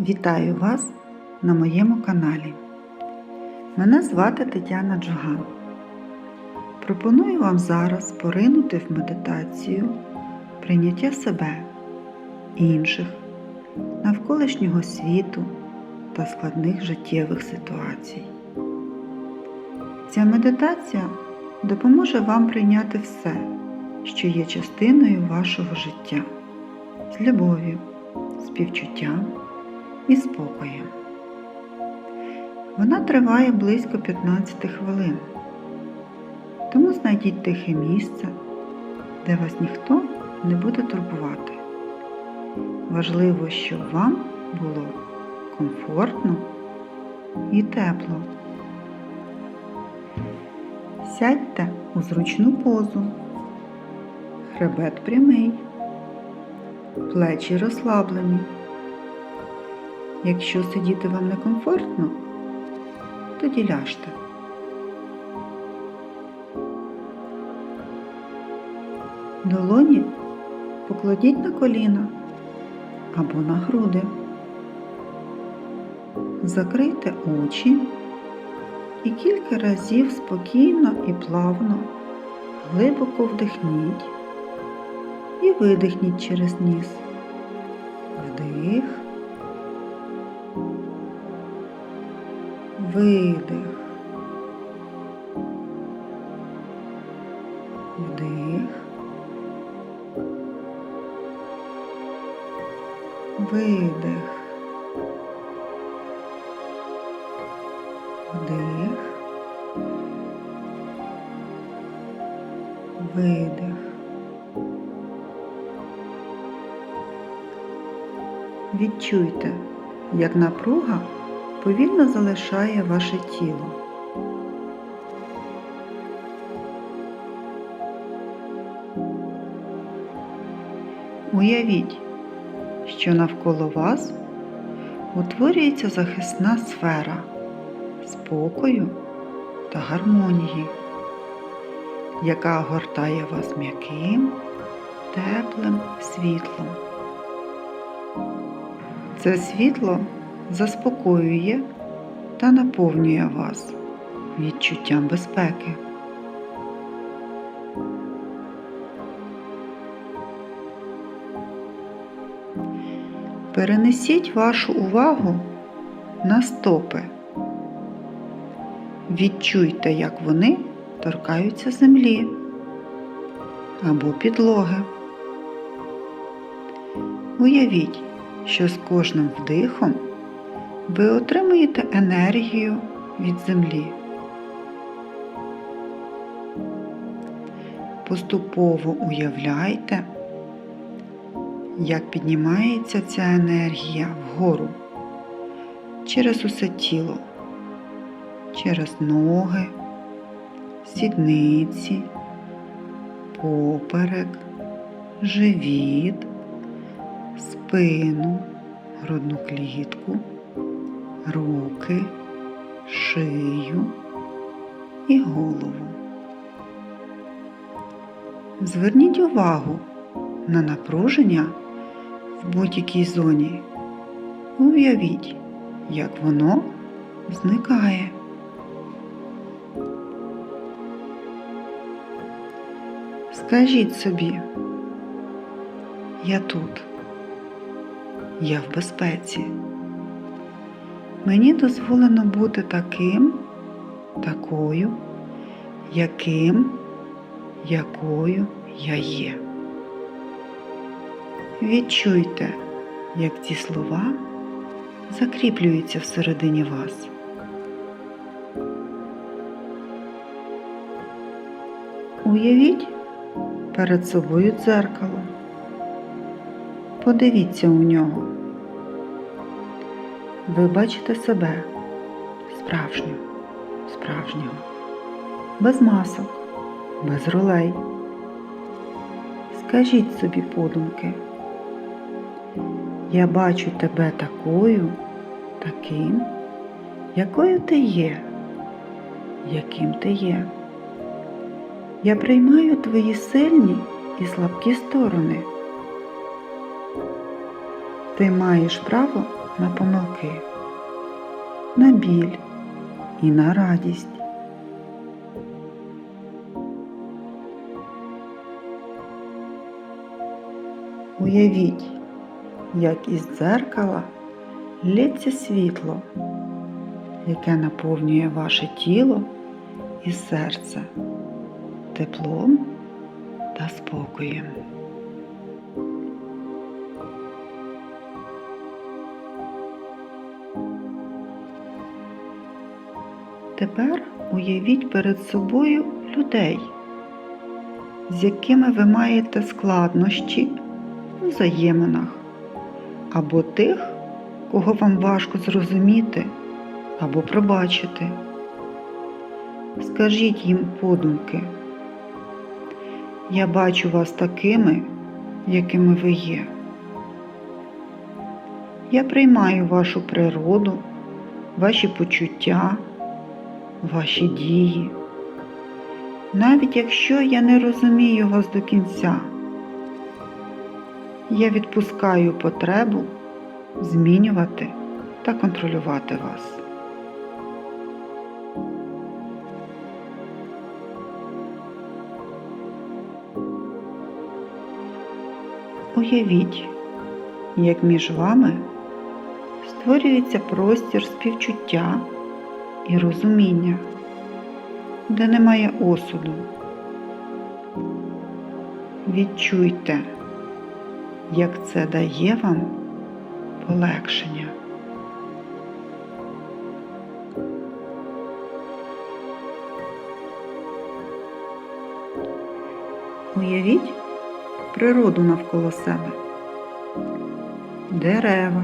Вітаю вас на моєму каналі. Мене звати Тетяна Джуган. Пропоную вам зараз поринути в медитацію прийняття себе, інших, навколишнього світу та складних життєвих ситуацій. Ця медитація допоможе вам прийняти все, що є частиною вашого життя з любов'ю, співчуттям і спокоєм. Вона триває близько 15 хвилин, тому знайдіть тихе місце, де вас ніхто не буде турбувати. Важливо, щоб вам було комфортно і тепло. Сядьте у зручну позу, хребет прямий, плечі розслаблені. Якщо сидіти вам некомфортно, тоді ляжте. Долоні покладіть на коліна або на груди. Закрийте очі і кілька разів спокійно і плавно глибоко вдихніть і видихніть через ніс. Видих. Вдих. Видих. Вдих. Видих. Відчуйте, як напруга повільно залишає ваше тіло. Уявіть, що навколо вас утворюється захисна сфера спокою та гармонії, яка огортає вас м'яким, теплим світлом. Це світло заспокоює та наповнює вас відчуттям безпеки. Перенесіть вашу увагу на стопи. Відчуйте, як вони торкаються землі або підлоги. Уявіть, що з кожним вдихом ви отримуєте енергію від землі. Поступово уявляйте, як піднімається ця енергія вгору через усе тіло, через ноги, сідниці, поперек, живіт, спину, грудну клітку, руки, шию і голову. Зверніть увагу на напруження в будь-якій зоні. Уявіть, як воно зникає. Скажіть собі, я тут, я в безпеці. Мені дозволено бути таким, такою, яким, якою я є. Відчуйте, як ці слова закріплюються всередині вас. Уявіть перед собою дзеркало. Подивіться у нього. Ви бачите себе справжнього, справжнього, без масок, без ролей. Скажіть собі подумки. Я бачу тебе такою, таким, якою ти є, яким ти є. Я приймаю твої сильні і слабкі сторони. Ти маєш право на помилки, на біль і на радість. Уявіть, як із дзеркала лється світло, яке наповнює ваше тіло і серце теплом та спокоєм. Тепер уявіть перед собою людей, з якими ви маєте складнощі у взаєминах, або тих, кого вам важко зрозуміти або пробачити. Скажіть їм подумки. Я бачу вас такими, якими ви є. Я приймаю вашу природу, ваші почуття, ваші дії, навіть якщо я не розумію вас до кінця. Я відпускаю потребу змінювати та контролювати вас. Уявіть, як між вами створюється простір співчуття і розуміння, де немає осуду. Відчуйте, як це дає вам полегшення. Уявіть природу навколо себе, дерева,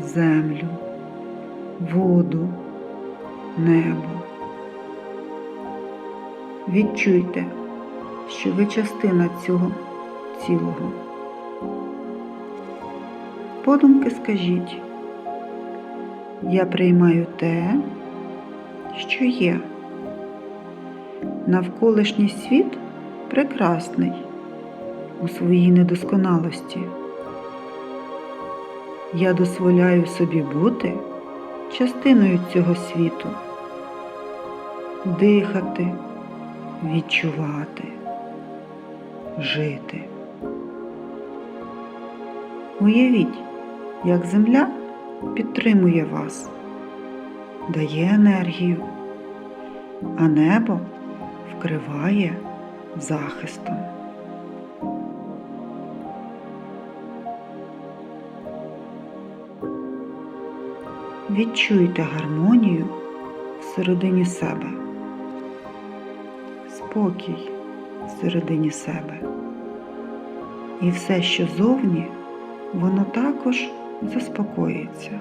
землю, воду, небо. Відчуйте, що ви частина цього цілого. Подумки скажіть, я приймаю те, що є. Навколишній світ прекрасний у своїй недосконалості. Я дозволяю собі бути частиною цього світу, дихати, відчувати, жити. Уявіть, як земля підтримує вас, дає енергію, а небо вкриває захистом. Відчуйте гармонію всередині себе, спокій всередині себе. І все, що зовні, воно також заспокоїться.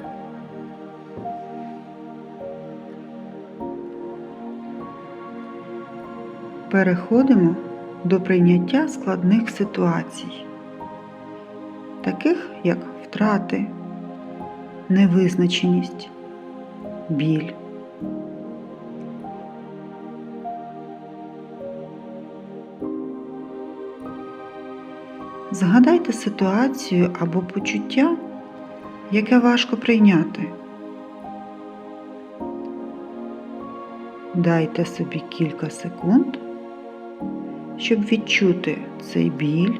Переходимо до прийняття складних ситуацій, таких як втрати, невизначеність, біль. Згадайте ситуацію або почуття, яке важко прийняти. Дайте собі кілька секунд, щоб відчути цей біль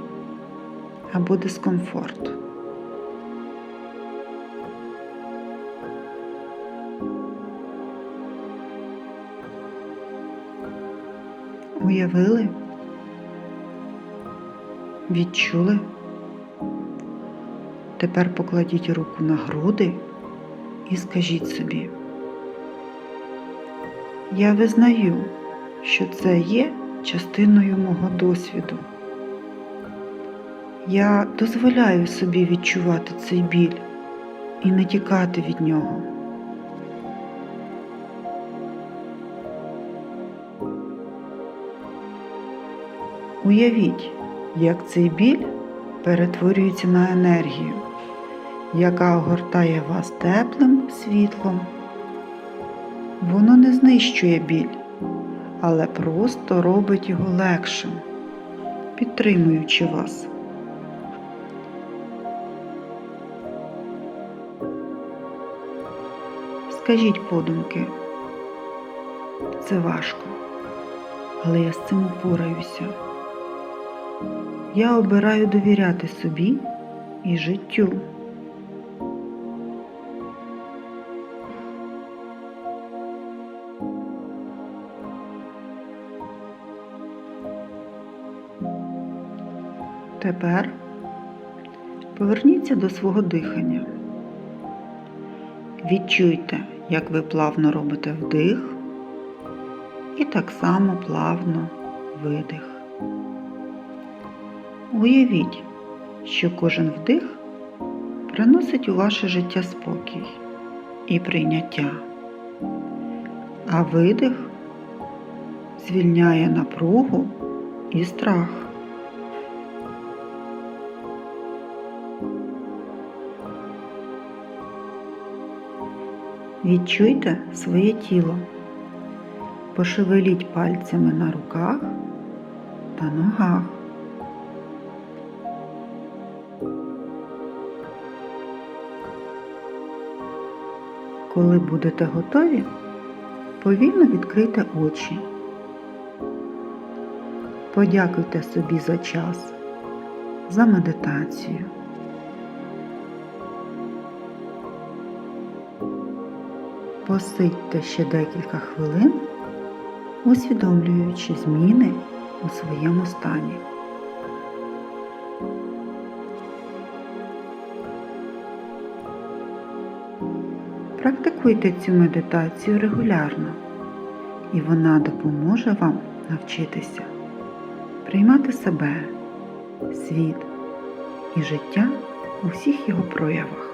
або дискомфорт. Уявили? Відчули? Тепер покладіть руку на груди і скажіть собі. Я визнаю, що це є частиною мого досвіду. Я дозволяю собі відчувати цей біль і не тікати від нього. Уявіть, як цей біль перетворюється на енергію, яка огортає вас теплим світлом. Воно не знищує біль, але просто робить його легшим, підтримуючи вас. скажіть подумки. Це важко, але я з цим упораюся. Я обираю довіряти собі і життю. Тепер поверніться до свого дихання. Відчуйте, як ви плавно робите вдих і так само плавно видих. Уявіть, що кожен вдих приносить у ваше життя спокій і прийняття, а видих звільняє напругу і страх. Відчуйте своє тіло. Пошевеліть пальцями на руках та ногах. Коли будете готові, повільно відкрийте очі. Подякуйте собі за час, за медитацію. Посидьте ще декілька хвилин, усвідомлюючи зміни у своєму стані. Практикуйте цю медитацію регулярно, і вона допоможе вам навчитися приймати себе, світ і життя у всіх його проявах.